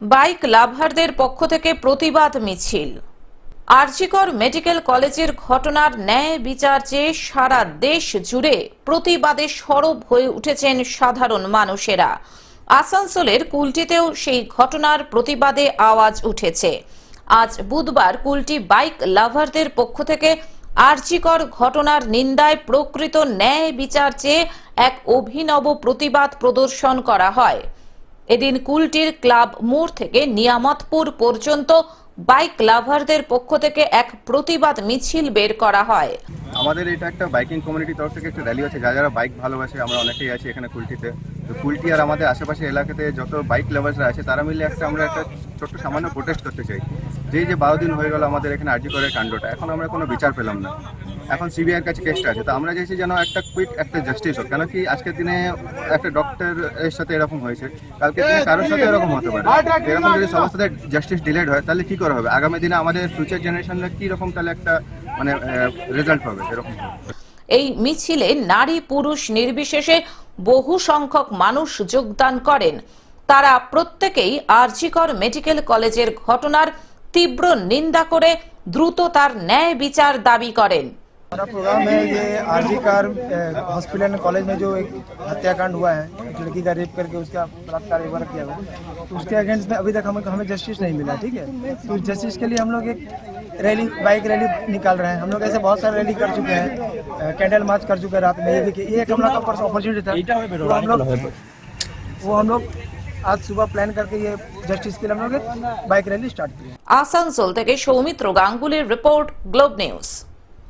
Bike লাভারদের পক্ষ থেকে প্রতিবাদ মিছিল। আরজিকর মেডিকেল কলেজের ঘটনার ন্যায় বিচার চেয়ে সারা দেশ জুড়ে প্রতিবাদে সরব হয়ে উঠেছেন সাধারণ মানুষেরা। আসানসোলের কুলটিতেও সেই ঘটনার প্রতিবাদে আওয়াজ উঠেছে। আজ বুধবার কুলটি বাইক লাভারদের পক্ষ থেকে আরজিকর ঘটনার নিন্দায় প্রকৃত ন্যায় বিচার চেয়ে এক অভিনব প্রতিবাদ প্রদর্শন করা হয়। এদিন কুলটির ক্লাব মোড় থেকে নিয়ামতপুর পর্যন্ত বাইক লাভারদের পক্ষ থেকে এক প্রতিবাদ মিছিল বের করা হয়। আমাদের এটা একটা বাইকিং কমিউনিটির তরফ থেকে একটা র্যালি আছে, যারা যারা বাইক ভালোবাসে, আমরা অনেকেই আছি এখানে কুলটিতে। তো কুলটি আর আমাদের আশেপাশে এলাকাতে যত বাইক লাভার্সরা আছে, তারা মিলে একটা আমরা একটা ছোট্ট সামান্য প্রোটেস্ট করতে চাই। যেই যে বারো দিন হয়ে গেল আমাদের এখানে আর্জি করে কাণ্ডটা, এখন আমরা কোনো বিচার পেলাম না। এখন সিবিআইয়ের কাছে কেসটা আছে। তো আমরা চাইছি যেন একটা কুইক একটা জাস্টিস হোক। কেন কি আজকের দিনে একটা ডক্টর এর সাথে এরকম হয়েছে। কালকে দিনে কারোর সাথে এরকম হতে পারে। এরকম যদি সবার সাথে জাস্টিস ডিলেড হয়, তাহলে কি করা হবে? আগামী দিনে আমাদের ফিউচার জেনারেশনরা কি রকম তাহলে একটা মানে রেজাল্ট হবে এরকম? এই মিছিলে নারী পুরুষ নির্বিশেষে বহু সংখ্যক মানুষ যোগদান করেন। তারা প্রত্যেকেই আরজিকর মেডিকেল কলেজের ঘটনার তীব্র নিন্দা করে দ্রুত তার ন্যায় বিচার দাবি করেন। हमारा प्रोग्राम है ये RG Kar hospital and college में जो एक हत्याकांड हुआ है एक लड़की का रेप करके उसका बलात्कार एक बार किया हुआ तो उसके अगेंस्ट में अभी तक हमें हमें जस्टिस नहीं मिला ठीक है तो जस्टिस के लिए हम लोग एक रैली बाइक रैली निकाल रहे हैं हम लोग ऐसे बहुत सारे रैली कर चुके हैं कैंडल मार्च कर चुके हैं रात में ये भी कि- ये एक हम लोग का अपॉर्चुनिटी था वो हम लोग वो हम लोग आज सुबह प्लान करके ये जस्टिस के लिए हम लोग एक बाइक रैली स्टार्ट की আসানসোল থেকে সৌমিত্র গাঙ্গুলির রিপোর্ট গ্লোব নিউজ